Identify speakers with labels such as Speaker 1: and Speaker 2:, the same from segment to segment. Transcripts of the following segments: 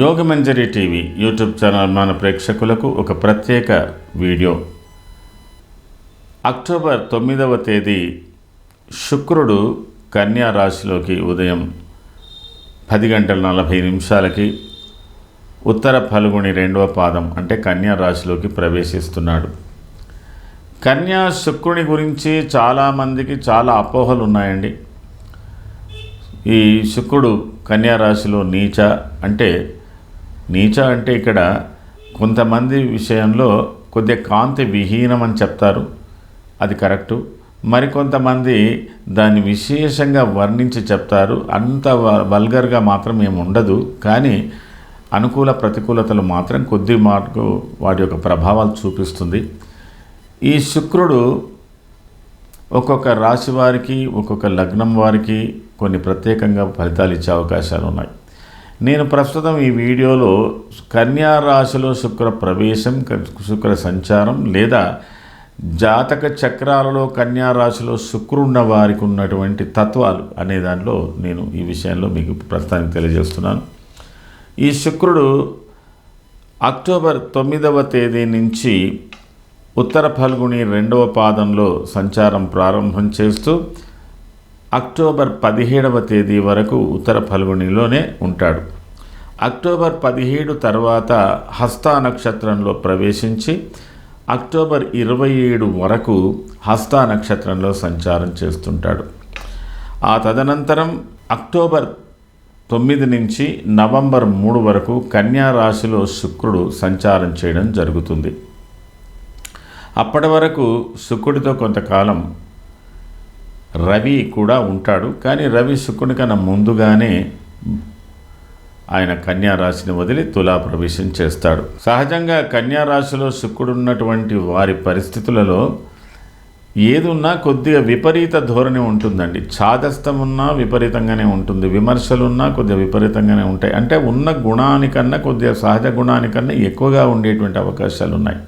Speaker 1: Yogamanjari TV YouTube channel మన ప్రేక్షకులకు ఒక ప్రత్యేక వీడియో. అక్టోబర్ తొమ్మిదవ తేదీ శుక్రుడు కన్యా రాశిలోకి ఉదయం పది గంటల నలభై నిమిషాలకి ఉత్తర ఫలుగుని రెండవ పాదం అంటే కన్యా రాశిలోకి ప్రవేశిస్తున్నాడు. కన్యా శుక్రుని గురించి చాలామందికి చాలా అపోహలు ఉన్నాయండి. ఈ శుక్రుడు కన్యా రాశిలో నీచ అంటే నీచ అంటే ఇక్కడ కొంతమంది విషయంలో కొద్దిగా కాంతి విహీనం అని చెప్తారు. అది కరెక్టు. మరికొంతమంది దాన్ని విశేషంగా వర్ణించి చెప్తారు. అంత వల్గర్గా మాత్రం ఏమి ఉండదు. కానీ అనుకూల ప్రతికూలతలు మాత్రం కొద్ది మార్కు వాటి యొక్క ప్రభావాలు చూపిస్తుంది. ఈ శుక్రుడు ఒక్కొక్క రాశి వారికి ఒక్కొక్క లగ్నం వారికి కొన్ని ప్రత్యేకంగా ఫలితాలు ఇచ్చే అవకాశాలు ఉన్నాయి. నేను ప్రస్తుతం ఈ వీడియోలో కన్యా రాశిలో శుక్ర ప్రవేశం శుక్ర సంచారం లేదా జాతక చక్రాలలో కన్యా రాశిలో శుక్రున్న వారికి ఉన్నటువంటి తత్వాలు అనే దాంట్లో నేను ఈ విషయంలో మీకు ప్రస్తుతానికి తెలియజేస్తున్నాను. ఈ శుక్రుడు అక్టోబర్ తొమ్మిదవ తేదీ నుంచి ఉత్తర ఫల్గుని రెండవ పాదంలో సంచారం ప్రారంభం చేస్తూ అక్టోబర్ పదిహేడవ తేదీ వరకు ఉత్తర ఫల్గునిలోనే ఉంటాడు. అక్టోబర్ పదిహేడు తర్వాత హస్తా నక్షత్రంలో ప్రవేశించి అక్టోబర్ ఇరవై ఏడు వరకు హస్తా నక్షత్రంలో సంచారం చేస్తుంటాడు. ఆ తదనంతరం అక్టోబర్ తొమ్మిది నుంచి నవంబర్ మూడు వరకు కన్యా రాశిలో శుక్రుడు సంచారం చేయడం జరుగుతుంది. అప్పటి వరకు శుక్రుడితో కొంతకాలం రవి కూడా ఉంటాడు కానీ రవి శుక్రుని కన్నా ముందుగానే ఆయన కన్యా రాశిని వదిలి తులా ప్రవేశం చేస్తాడు. సహజంగా కన్యా రాశిలో శుక్రుడు ఉన్నటువంటి వారి పరిస్థితులలో ఏదున్నా కొద్దిగా విపరీత ధోరణి ఉంటుందండి. ఛాదస్థం ఉన్నా విపరీతంగానే ఉంటుంది విమర్శలున్నా కొద్దిగా విపరీతంగానే ఉంటాయి. అంటే ఉన్న గుణానికన్నా కొద్దిగా సహజ గుణానికన్నా ఎక్కువగా ఉండేటువంటి అవకాశాలు ఉన్నాయి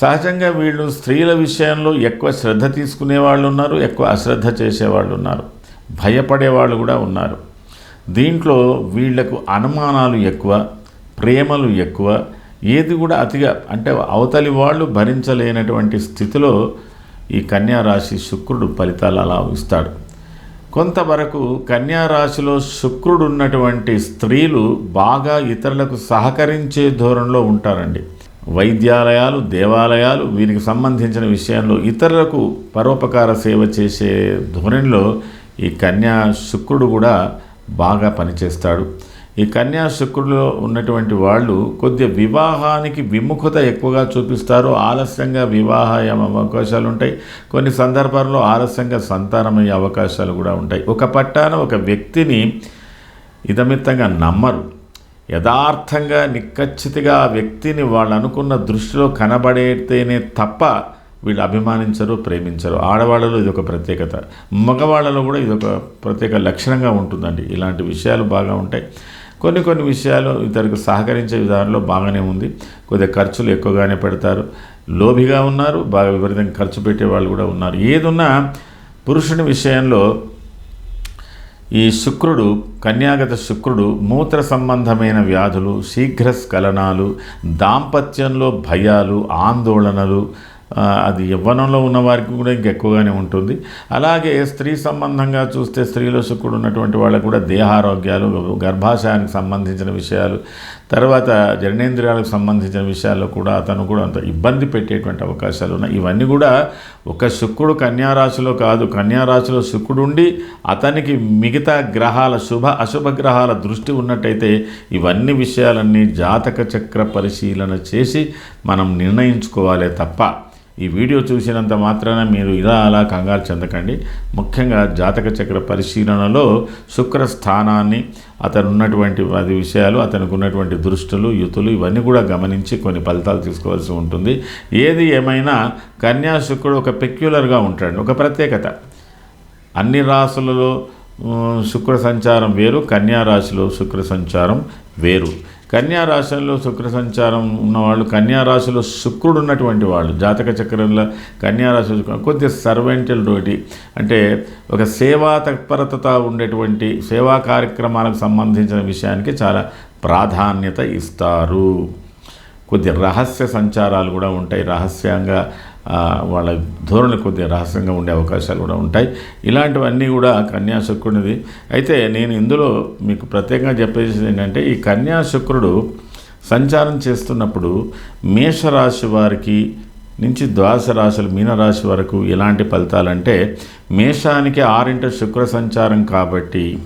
Speaker 1: సహజంగా వీళ్ళు స్త్రీల విషయంలో ఎక్కువ శ్రద్ధ తీసుకునే వాళ్ళు ఉన్నారు ఎక్కువ అశ్రద్ధ చేసేవాళ్ళు ఉన్నారు భయపడే వాళ్ళు కూడా ఉన్నారు. దీంట్లో వీళ్ళకు అనుమానాలు ఎక్కువ ప్రేమలు ఎక్కువ ఏది కూడా అతిగా అంటే అవతలి వాళ్ళు భరించలేనటువంటి స్థితిలో ఈ కన్యా రాశి శుక్రుడు ఫలితాలు అలా ఇస్తాడు. కొంతవరకు కన్యా రాశిలో శుక్రుడు ఉన్నటువంటి స్త్రీలు బాగా ఇతరులకు సహకరించే ధోరణిలో ఉంటారండి. వైద్యాలయాలు దేవాలయాలు వీరికి సంబంధించిన విషయంలో ఇతరులకు పరోపకార సేవ చేసే ధోరణిలో ఈ కన్యా శుక్రుడు కూడా బాగా పనిచేస్తాడు. ఈ కన్యా శుక్రుడిలో ఉన్నటువంటి వాళ్ళు కొద్దిగా వివాహానికి విముఖత ఎక్కువగా చూపిస్తారు. ఆలస్యంగా వివాహ అవకాశాలు ఉంటాయి. కొన్ని సందర్భాల్లో ఆలస్యంగా సంతానమయ్యే అవకాశాలు కూడా ఉంటాయి. ఒక పట్టాన ఒక వ్యక్తిని ఇతమిత్తంగా నమ్మరు. యథార్థంగా నిక్కచ్చితిగా ఆ వ్యక్తిని వాళ్ళు అనుకున్న దృష్టిలో కనబడేతేనే తప్ప వీళ్ళు అభిమానించరు ప్రేమించరు. ఆడవాళ్ళలో ఇది ఒక ప్రత్యేకత. మగవాళ్ళలో కూడా ఇది ఒక ప్రత్యేక లక్షణంగా ఉంటుందండి. ఇలాంటి విషయాలు బాగా ఉంటాయి. కొన్ని కొన్ని విషయాలు ఇతరులకు సహకరించే విధానంలో బాగానే ఉంది. కొద్దిగా ఖర్చులు ఎక్కువగానే పెడతారు. లోభిగా ఉన్నారు. బాగా విపరీతంగా ఖర్చు పెట్టే వాళ్ళు కూడా ఉన్నారు. ఏదున్నా పురుషుని విషయంలో ఈ శుక్రుడు కన్యాగత శుక్రుడు మూత్ర సంబంధమైన వ్యాధులు శీఘ్ర స్ఖలనాలు దాంపత్యంలో భయాలు ఆందోళనలు అది యవ్వనంలో ఉన్న వారికి కూడా ఇంకెక్కువగానే ఉంటుంది. అలాగే స్త్రీ సంబంధంగా చూస్తే స్త్రీలో శుక్రుడు ఉన్నటువంటి వాళ్ళకు కూడా దేహారోగ్యాలు గర్భాశయానికి సంబంధించిన విషయాలు తర్వాత జననేంద్రియాలకు సంబంధించిన విషయాల్లో కూడా అతను కూడా అంత ఇబ్బంది పెట్టేటువంటి అవకాశాలు ఉన్నాయి. ఇవన్నీ కూడా ఒక శుక్రుడు కన్యారాశిలో కాదు కన్యారాశిలో శుక్రుడు ఉండి అతనికి మిగతా గ్రహాల శుభ అశుభ గ్రహాల దృష్టి ఉన్నట్టయితే ఇవన్నీ విషయాలన్నీ జాతక చక్ర పరిశీలన చేసి మనం నిర్ణయించుకోవాలి తప్ప ఈ వీడియో చూసినంత మాత్రాన మీరు ఇలా అలా కంగారు చెందకండి. ముఖ్యంగా జాతక చక్ర పరిశీలనలో శుక్ర స్థానాన్ని అతను ఉన్నటువంటి అది విషయాలు అతనికి ఉన్నటువంటి దృష్టులు యుతులు ఇవన్నీ కూడా గమనించి కొన్ని ఫలితాలు తీసుకోవాల్సి ఉంటుంది. ఏది ఏమైనా కన్యా శుక్రుడు ఒక పెక్యులర్గా ఉంటాడు. ఒక ప్రత్యేకత. అన్ని రాసులలో శుక్ర సంచారం వేరు కన్యా రాశిలో శుక్ర సంచారం వేరు. కన్యా రాశిలో శుక్ర సంచారం ఉన్నవాళ్ళు కన్యా రాశిలో శుక్రుడు ఉన్నటువంటి వాళ్ళు జాతక చక్రంలో కన్యా రాశి కొద్ది సర్వెంటల్ డ్యూటీ. అంటే ఒక సేవా తత్పరత ఉండేటువంటి సేవా కార్యక్రమాలకు సంబంధించిన విషయానికి చాలా ప్రాధాన్యత ఇస్తారు. కొద్ది రహస్య సంచారాలు కూడా ఉంటాయి. రహస్యంగా వాళ్ళ ధోరణి కొద్దిగా రహస్యంగా ఉండే అవకాశాలు కూడా ఉంటాయి. ఇలాంటివన్నీ కూడా కన్యాశుక్రునిది. అయితే నేను ఇందులో మీకు ప్రత్యేకంగా చెప్పేది ఏంటంటే ఈ కన్యాశుక్రుడు సంచారం చేస్తున్నప్పుడు మేషరాశి వారికి నుంచి ద్వాదశ రాశులు మీనరాశి వరకు ఎలాంటి ఫలితాలంటే మేషానికి ఆరింట శుక్ర సంచారం కాబట్టి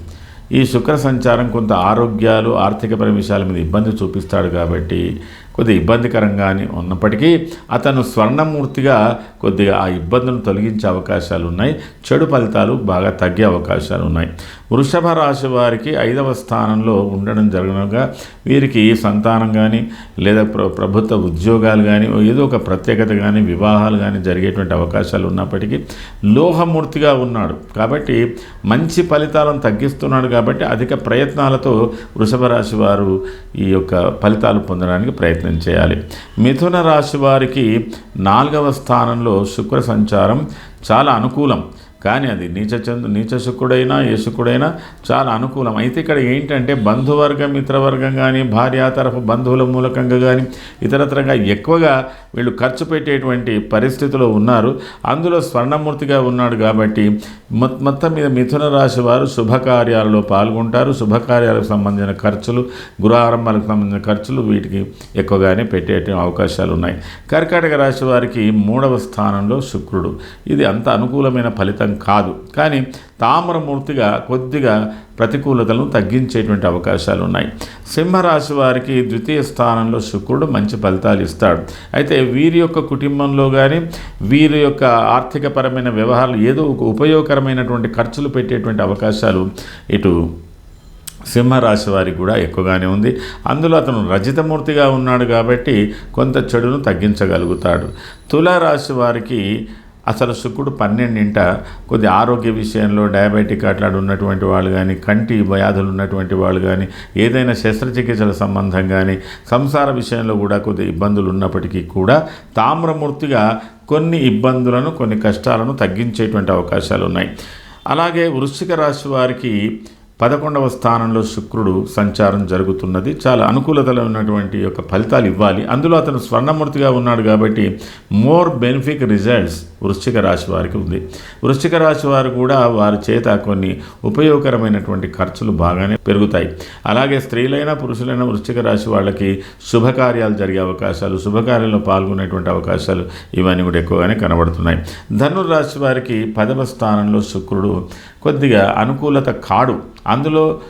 Speaker 1: ఈ శుక్ర సంచారం కొంత ఆరోగ్యాలు ఆర్థికపర విషయాల మీద ఇబ్బంది చూపిస్తాడు కాబట్టి కొద్దిగా ఇబ్బందికరంగానే ఉన్నప్పటికీ అతను స్వర్ణమూర్తిగా కొద్దిగా ఆ ఇబ్బందులను తొలగించే అవకాశాలు ఉన్నాయి. చెడు ఫలితాలు బాగా తగ్గే అవకాశాలు ఉన్నాయి. వృషభ రాశి వారికి ఐదవ స్థానంలో ఉండడం జరగనగా వీరికి సంతానం కానీ లేదా ప్ర ప్రభుత్వ ఉద్యోగాలు కానీ ఏదో ఒక ప్రత్యేకత కానీ వివాహాలు కానీ జరిగేటువంటి అవకాశాలు ఉన్నప్పటికీ లోహమూర్తిగా ఉన్నాడు. కాబట్టి మంచి ఫలితాలను తగ్గిస్తున్నాడు కాబట్టి అధిక ప్రయత్నాలతో వృషభ రాశి వారు ఈ యొక్క ఫలితాలు పొందడానికి ప్రయత్నం చేయాలి. మిథున రాశి వారికి నాలుగవ స్థానంలో శుక్ర సంచారం చాలా అనుకూలం. కానీ అది నీచ చంద్రు నీచ శుక్రుడైనా ఏ చాలా అనుకూలం. అయితే ఇక్కడ ఏంటంటే బంధువర్గం మిత్రవర్గం కానీ భార్య తరఫు బంధువుల మూలకంగా కానీ ఇతరత్రంగా ఎక్కువగా వీళ్ళు ఖర్చు పెట్టేటువంటి పరిస్థితిలో ఉన్నారు. అందులో స్వర్ణమూర్తిగా ఉన్నాడు కాబట్టి మొత్తం మీద మిథున రాశి వారు శుభకార్యాలలో పాల్గొంటారు. శుభకార్యాలకు సంబంధించిన ఖర్చులు గృహారంభాలకు సంబంధించిన ఖర్చులు వీటికి ఎక్కువగానే పెట్టే అవకాశాలు ఉన్నాయి కర్కాటక రాశి వారికి మూడవ స్థానంలో శుక్రుడు. ఇది అంత అనుకూలమైన ఫలితం కాదు. కానీ తామ్రమూర్తిగా కొద్దిగా ప్రతికూలతలను తగ్గించేటువంటి అవకాశాలు ఉన్నాయి సింహరాశి వారికి ద్వితీయ స్థానంలో శుక్రుడు మంచి ఫలితాలు ఇస్తాడు. అయితే వీరి యొక్క కుటుంబంలో కానీ వీరి యొక్క ఆర్థికపరమైన వ్యవహారాలు ఏదో ఒక ఉపయోగకరమైనటువంటి ఖర్చులు పెట్టేటువంటి అవకాశాలు ఇటు సింహరాశి వారికి కూడా ఎక్కువగానే ఉంది. అందులో అతను రజితమూర్తిగా ఉన్నాడు కాబట్టి కొంత చెడును తగ్గించగలుగుతాడు. తులారాశి వారికి అసలు శుక్రుడు పన్నెండింట కొద్ది ఆరోగ్య విషయంలో డయాబెటిక్ అట్లాడు ఉన్నటువంటి వాళ్ళు కానీ కంటి వ్యాధులు ఉన్నటువంటి వాళ్ళు కానీ ఏదైనా శస్త్రచికిత్సల సంబంధం కానీ సంసార విషయంలో కూడా కొద్ది ఇబ్బందులు ఉన్నప్పటికీ కూడా తామ్రమూర్తిగా కొన్ని ఇబ్బందులను కొన్ని కష్టాలను తగ్గించేటువంటి అవకాశాలు ఉన్నాయి అలాగే వృశ్చిక రాశి వారికి పదకొండవ స్థానంలో శుక్రుడు సంచారం జరుగుతున్నది. చాలా అనుకూలతలో ఉన్నటువంటి యొక్క ఫలితాలు ఇవ్వాలి. అందులో అతను స్వర్ణమూర్తిగా ఉన్నాడు కాబట్టి మోర్ బెనిఫిక్ రిజల్ట్స్ వృశ్చిక రాశి వారికి ఉంది. వృశ్చిక రాశి వారు కూడా వారి చేత కొన్ని ఉపయోగకరమైనటువంటి ఖర్చులు బాగానే పెరుగుతాయి. అలాగే స్త్రీలైన పురుషులైన వృశ్చిక రాశి వాళ్ళకి శుభకార్యాలు జరిగే అవకాశాలు శుభకార్యాల్లో పాల్గొనేటువంటి అవకాశాలు ఇవన్నీ కూడా ఎక్కువగానే కనబడుతున్నాయి. ధనుర్రాశి వారికి పదవ స్థానంలో శుక్రుడు కొద్దిగా అనుకూలత కాడు. అందులో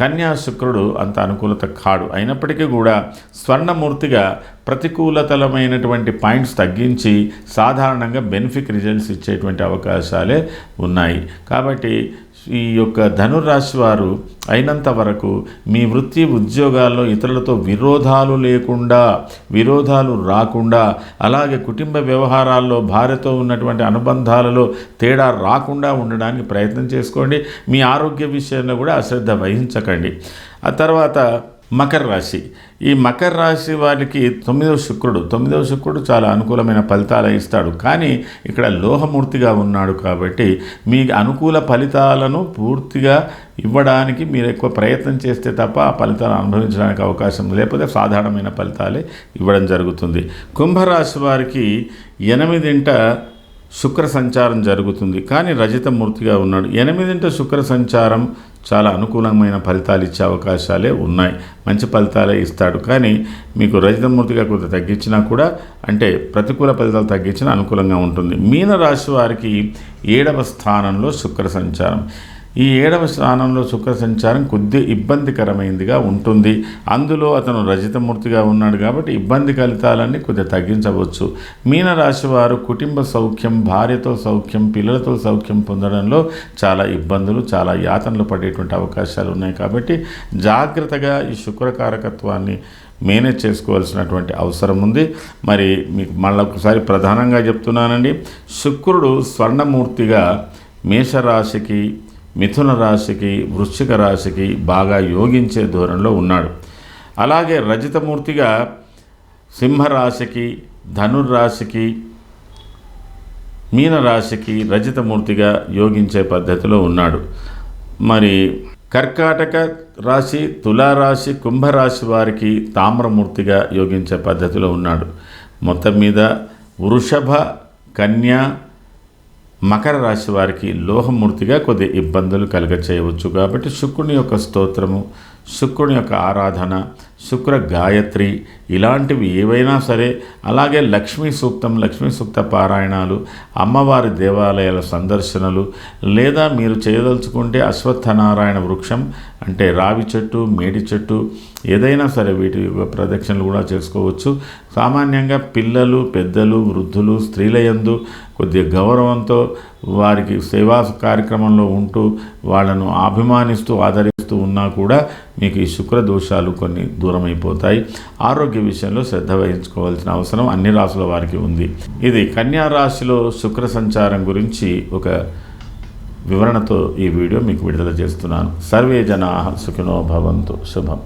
Speaker 1: కన్యా శుక్రుడు అంత అనుకూలత కాడు. అయినప్పటికీ కూడా స్వర్ణమూర్తిగా ప్రతికూలతలమైనటువంటి పాయింట్స్ తగ్గించి సాధారణంగా బెనిఫిక్ రిజల్ట్స్ ఇచ్చేటువంటి అవకాశాలే ఉన్నాయి. కాబట్టి ఈ యొక్క ధనురాశి వారు అయినంత వరకు మీ వృత్తి ఉద్యోగాల్లో ఇతరులతో విరోధాలు లేకుండా విరోధాలు రాకుండా అలాగే కుటుంబ వ్యవహారాల్లో భార్యతో ఉన్నటువంటి అనుబంధాలలో తేడా రాకుండా ఉండడానికి ప్రయత్నం చేసుకోండి. మీ ఆరోగ్య విషయంలో కూడా అశ్రద్ధ వహించకండి. ఆ తర్వాత మకర రాశి. ఈ మకర రాశి వారికి తొమ్మిదవ శుక్రుడు. తొమ్మిదవ శుక్రుడు చాలా అనుకూలమైన ఫలితాలు ఇస్తాడు. కానీ ఇక్కడ లోహమూర్తిగా ఉన్నాడు కాబట్టి మీ అనుకూల ఫలితాలను పూర్తిగా ఇవ్వడానికి మీరు ఎక్కువ ప్రయత్నం చేస్తే తప్ప ఆ ఫలితాలను అనుభవించడానికి అవకాశం లేకపోతే సాధారణమైన ఫలితాలే ఇవ్వడం జరుగుతుంది. కుంభరాశి వారికి ఎనిమిదింట శుక్ర సంచారం జరుగుతుంది. కానీ రజతమూర్తిగా ఉన్నాడు. ఎనిమిదింట శుక్ర సంచారం చాలా అనుకూలమైన ఫలితాలు ఇచ్చే అవకాశాలే ఉన్నాయి. మంచి ఫలితాలే ఇస్తాడు. కానీ మీకు రజతమూర్తిగా కొంత తగ్గించినా కూడా అంటే ప్రతికూల ఫలితాలు తగ్గించినా అనుకూలంగా ఉంటుంది. మీన రాశి వారికి ఏడవ స్థానంలో శుక్ర సంచారం. ఈ ఏడవ స్థానంలో శుక్ర సంచారం కొద్ది ఇబ్బందికరమైనదిగా ఉంటుంది. అందులో అతను రజితమూర్తిగా ఉన్నాడు కాబట్టి ఇబ్బంది ఫలితాలన్నీ కొద్దిగా తగ్గించవచ్చు. మీనరాశి వారు కుటుంబ సౌఖ్యం భార్యతో సౌఖ్యం పిల్లలతో సౌఖ్యం పొందడంలో చాలా ఇబ్బందులు చాలా యాతనలు పడేటువంటి అవకాశాలు ఉన్నాయి కాబట్టి జాగ్రత్తగా ఈ శుక్రకారకత్వాన్ని మేనేజ్ చేసుకోవాల్సినటువంటి అవసరం ఉంది. మరి మీకు మళ్ళీ ఒకసారి ప్రధానంగా చెప్తున్నానండి. శుక్రుడు స్వర్ణమూర్తిగా మేషరాశికి మిథున రాశికి వృశ్చిక రాశికి బాగా యోగించే ధోరణిలో ఉన్నాడు. అలాగే రజితమూర్తిగా సింహరాశికి ధనుర్రాశికి మీనరాశికి రజితమూర్తిగా యోగించే పద్ధతిలో ఉన్నాడు. మరి కర్కాటక రాశి తులారాశి కుంభరాశి వారికి తామ్రమూర్తిగా యోగించే పద్ధతిలో ఉన్నాడు. మొత్తం మీద వృషభ కన్య మకర రాశి వారికి లోహమూర్తిగా కొద్ది ఇబ్బందులు కలుగ చేయవచ్చు కాబట్టి శుక్రుని యొక్క స్తోత్రము శుక్రుని యొక్క ఆరాధన శుక్ర గాయత్రి ఇలాంటివి ఏవైనా సరే అలాగే లక్ష్మీ సూక్తం లక్ష్మీ సూక్త పారాయణాలు అమ్మవారి దేవాలయాల సందర్శనలు లేదా మీరు చేయదలుచుకుంటే అశ్వత్థనారాయణ వృక్షం అంటే రావి చెట్టు మేడి చెట్టు ఏదైనా సరే వీటి ప్రదక్షిణలు కూడా చేసుకోవచ్చు. సామాన్యంగా పిల్లలు పెద్దలు వృద్ధులు స్త్రీల యందు కొద్దిగా గౌరవంతో వారికి సేవా కార్యక్రమంలో ఉంటూ వాళ్ళను అభిమానిస్తూ ఆదరిస్తూ ఉన్నా కూడా మీకు ఈ శుక్ర దోషాలు కొన్ని దూరం అయిపోతాయి ఆరోగ్య విషయంలో శ్రద్ధ వహించుకోవాల్సిన అవసరం అన్ని రాసుల వారికి ఉంది. ఇది కన్యా రాశిలో శుక్ర సంచారం గురించి ఒక వివరణతో ఈ వీడియో మీకు విడుదల చేస్తున్నాను. సర్వే జనా సుఖినో భవంతు. శుభం.